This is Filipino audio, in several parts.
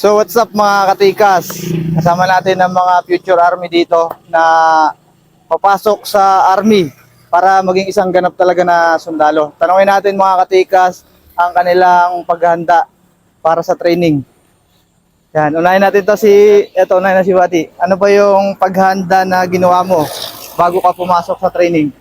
So what's up mga katikas? Kasama natin ang mga future army dito na papasok sa army para maging isang ganap talaga na sundalo. Tanungin natin mga katikas ang kanilang paghanda para sa training. Yan, unahin natin to si, eto, unahin na si Wati. Ano ba yung paghanda na ginawa mo bago ka pumasok sa training?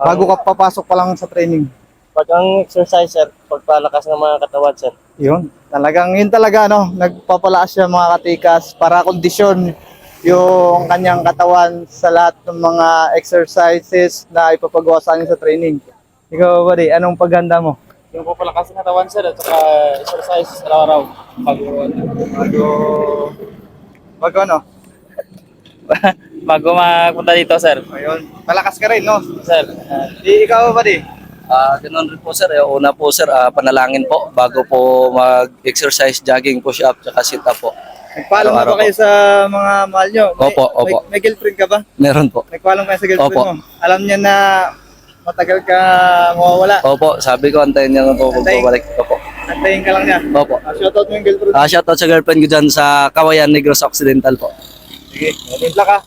Bago ka papasok pa lang sa training? Pag ang exercise, sir, pagpalakas ng mga katawan, sir. Yun, talagang yun talaga no, nagpapalaas siya mga katikas para kondisyon yung kanyang katawan sa lahat ng mga exercises na ipapagawa sa sa training. Ikaw, buddy, anong paghanda mo? Yung papalakas ng katawan, sir, at saka exercise araw-araw. Pag, Bago, bago ano? bago magpunta dito, sir. Ayun, malakas ka rin, no? Sir, Di, ikaw, buddy? Ah, ganoon rin po sir. Eh, Una po sir, ah, panalangin po bago po mag-exercise, jogging, push-up, tsaka sit-up po. Nagpaalam na ba kayo sa mga mahal nyo? May, Opo, opo. May, may girlfriend ka ba? Meron po. Nagpaalam kayo sa girlfriend Opo. mo? Alam niya na matagal ka mawawala. Opo, sabi ko antayin niya na po bumalik. Opo. Antayin ka lang niya. Opo. Ah, shoutout mo yung girlfriend. Ah, shoutout sa girlfriend ko dyan sa Kawayan, Negros Occidental po. Sige, timpla ka.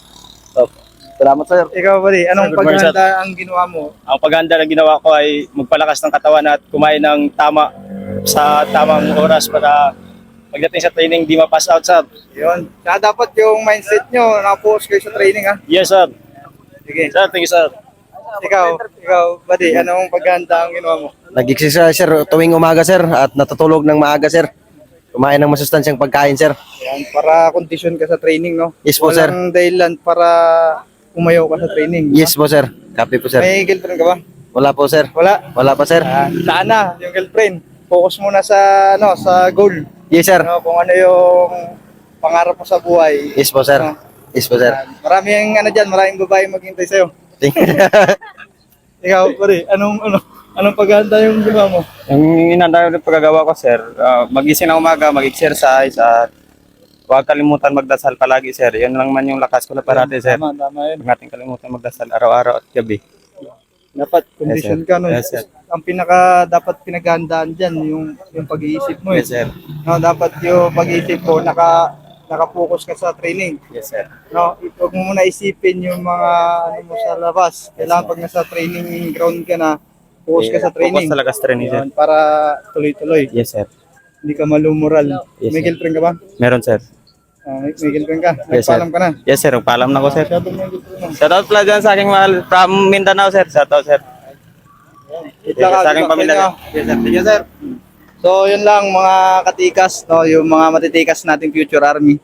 Opo. Salamat sir. Ikaw, buddy, anong Good morning, paghanda ang ginawa mo? ang paghanda na ginawa ko ay magpalakas ng katawan at kumain ng tama sa tamang oras para pagdating sa training, di ma-pass out, sir. Yun. Kaya dapat yung mindset nyo, nakapokus kayo sa training, ha? Yes, sir. Sige. Sir, thank you, sir. Ikaw, ikaw, buddy, anong paghanda ang ginawa mo? Nag-exercise sir tuwing umaga sir at natutulog ng maaga sir. Kumain ng masustansyang pagkain sir. Yan, para kondisyon ka sa training, no? Yes po, sir. Walang dahilan para umayaw ka sa training. Yes po sir. Copy po sir. May girlfriend ka ba? Wala po sir. Wala. Wala pa sir. Ah, saan na yung girlfriend? Focus muna sa, ano, sa goal. Yes sir. Ano, kung ano yung pangarap mo sa buhay. Yes po sir. Yes po sir. Yan. Maraming ano dyan, maraming babae maghintay sa'yo. Ikaw, pare, anong, ano, anong paghanda yung ginawa mo? Yung inanda ng pagkagawa ko, sir, ah, magising na umaga, mag-exercise at huwag kalimutan magdasal palagi, sir. Yan lang man yung lakas ko na parati, sir. Tama, tama yun. Huwag natin kalimutan magdasal araw-araw at gabi. Dapat condition ka nun. Yes, sir. Ang pinaka dapat pinaghandaan diyan yung yung pag-iisip mo. eh. Yes, sir. No, dapat yung pag-iisip mo naka naka-focus ka sa training. Yes, sir. No, huwag mo muna isipin yung mga ano mo sa labas. Kailangan pag nasa training ground ka na, focus ka sa training. Focus talaga sa training, sir. Para tuloy-tuloy. Yes, sir. Hindi ka malumural. Yes, may girlfriend ka ba? Meron, sir. Ah, may, girlfriend ka? Yes, sir. Nagpaalam ka na? Yes, sir. Paalam na ko, sir. Shoutout mo yung girlfriend mo. Shoutout pala dyan sa aking mahal from Mindanao, sir. Shoutout, sir. Ka, Sa aking pamilya. Yes, sir. Thank you, sir. So, yun lang mga katikas, no, yung mga matitikas nating future army.